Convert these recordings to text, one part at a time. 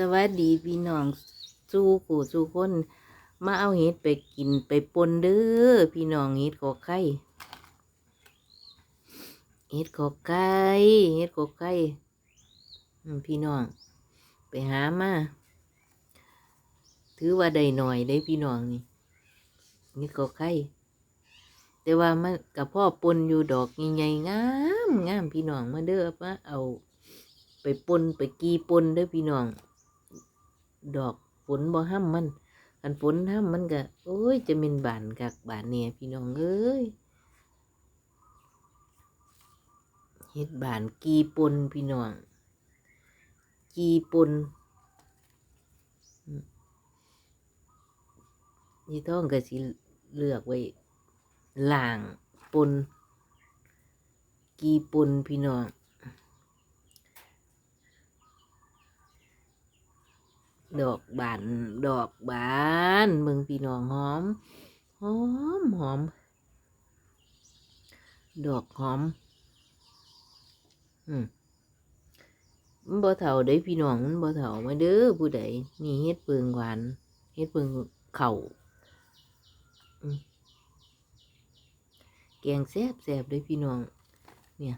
สวัสดีพี่น้องสู้กูสู้คน มาเอาเห็ดไปกินไปปนเด้อพี่น้องเห็ดขอไข่เห็ดขอไก่เห็ดขอไก่พี่น้อง ไปหามาถือว่าได้หน่อยได้พี่น้องนี่เห็ดขอไข่แต่ว่ามันกับพ่อปนอยู่ดอกใหญ่ๆงามงามพี่น้องมาเด้อมาเอาไปปนไปกีปนเด้อพี่น้อง ดอกฝนบ่ห้ามมันอันฝนห้ามมันก็โอ้ยจะเป็นบานกักบานเนี่ยพี่น้องเอ้ยเฮ็ดบานกีปนพี่น้องกีปนอืมนี่ท้องก็สิเลือกไว้ล่างปนกีปนพี่น้อง ดอกบานดอกบานเมืองพี่น้องหอมหอมหอม ดอกหอม อืมมันบ่เฒ่าเด้พี่น้องมันบ่เฒ่ามาเด้อผู้ใดนี่เฮ็ดเปิงหวานเฮ็ดเปิงเข่าแกงแซ่บแซ่บเลยพี่น้อง เนี่ย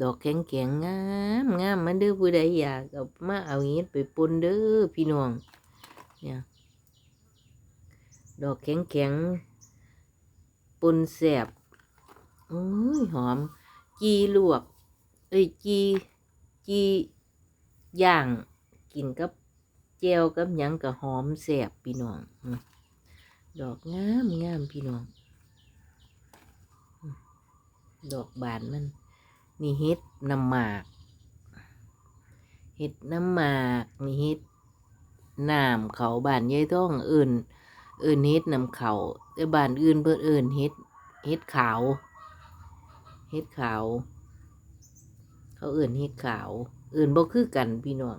ดอกแข็งแข็งงามงามมันเด้อผู้ใดอยากเอามาเอาเฮ็ดไปปนเด้อพี่น้องเนี่ยดอกแข็งแข็งปนแสบโอ้ยหอม จีลวก เอ้ยจีจีย่างกินกับแจวกับหยังกับหอมแสบพี่น้องดอกงามงามพี่น้อง ดอกบานมัน นี่เฮ็ดน้ำหมาก เฮ็ดน้ำหมากนี่เฮ็ดน้ำเขาบ้านยายต้องเอื่นเอื่นเฮ็ดน้ำเขาแต่บ้านอื่นเพิ่นเอื่นเฮ็ดเฮ็ดขาวเฮ็ดขาว เขาเอื่นเฮ็ดขาว เอื่นบ่คือกันพี่น้อง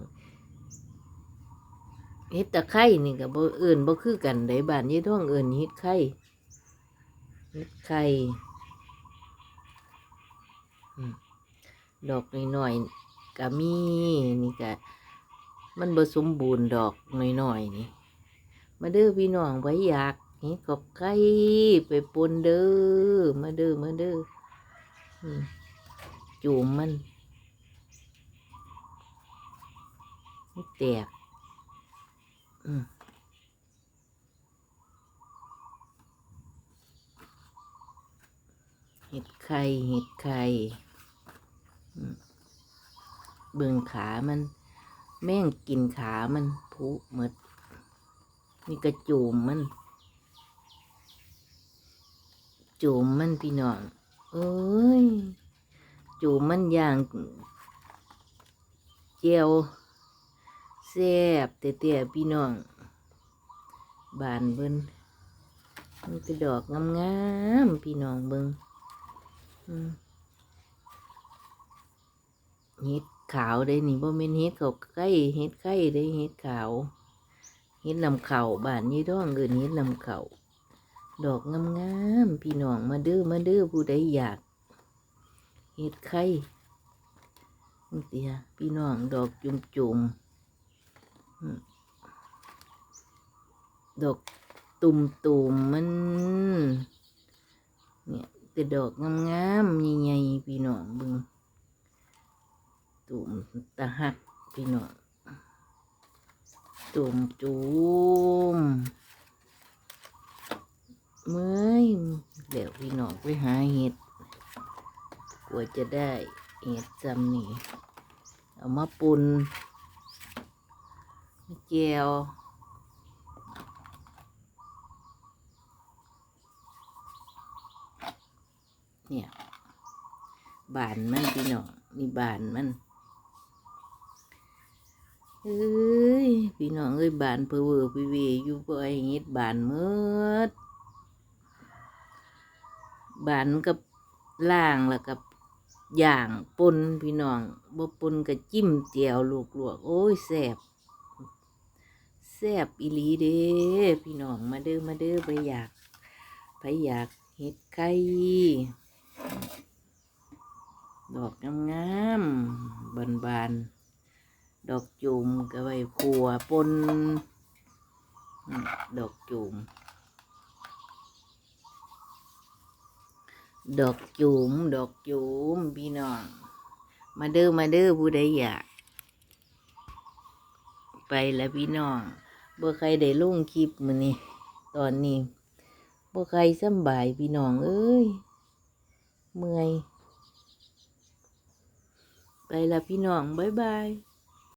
เฮ็ดตะไคร่นี่ก็บ่เอื่นบ่คือกันได้บ้านยายต้องเอื่นเฮ็ดไข่เฮ็ดไข่ ดอกน้อยๆก็มีนี่ก็มันผสมบูรณ์ดอกน้อยๆนี่ มาเด้อพี่น้องไว้อยากเห็ดกบไก่ไปปนเด้อมาเด้อมาเด้อจูมมันมันแตกอืมเห็ดไข่เห็ดไข่ เบิ่งขามัน แม่งกินขามันผุหมดนี่กระจูมมัน จูมมันพี่น้องเอ้ย จูมมันอย่างเจียวแซ่บเตี้ยๆพี่น้อง บานเบิ่นมันเป็นดอกงามๆพี่น้องเบิ่งอืม เห็ดขาวได้นี่บ่แม่นเห็ดเขาไก่เห็ดไข่ได้เห็ดขาวเห็ดลำเข่าบ้านยี่ท้องเอินเห็ดลำเข่าดอกงามๆพี่น้องมาเด้อมาเด้อผู้ใดอยากเห็ดไข่นี่เตียพี่น้องดอกจุ่มจุ่มดอกตุ่มตุ่มมัน เนี่ยแต่ดอกงามๆใหญ่ๆพี่น้องบิ่ง ตุ่มตะหักพี่น้องตุ่มจุ่มเมื่อยเดี๋ยวพี่น้องไปหาเห็ดกว่าจะได้เห็ดจำนี่เอามาปุนแจวเนี่ยบานมันพี่น้องนี่บานมัน เอ้ยพี่น้องเอ้ยบานเพอเวอร์พี่เวอยู่บ่ไอ้เฮ็ดบานเมืดบานกับล่างแล้วกับย่างปนพี่น้องบ่ปนกับจิ้มเจียวลวกโอ้ยแซ่บแซ่บอีหลีเด้พี่น้องมาเด้อมาเด้อไปอยากไปอยากเฮ็ดไข่ดอกงามๆบานๆ ดอกจุ่มก็ไว้ขัวปนดอกจุ่มดอกจุ๋มดอกจุ๋มพี่น้อง มาเด้อมาเด้อผู้ใดอยาก ไปแล้วพี่น้องบ่ใครได้ลงคลิปมือนี้ตอนนี้บ่ใครสำบายพี่น้องเอ้ย เมื่อย ไปแล้วพี่น้อง บ๊ายบาย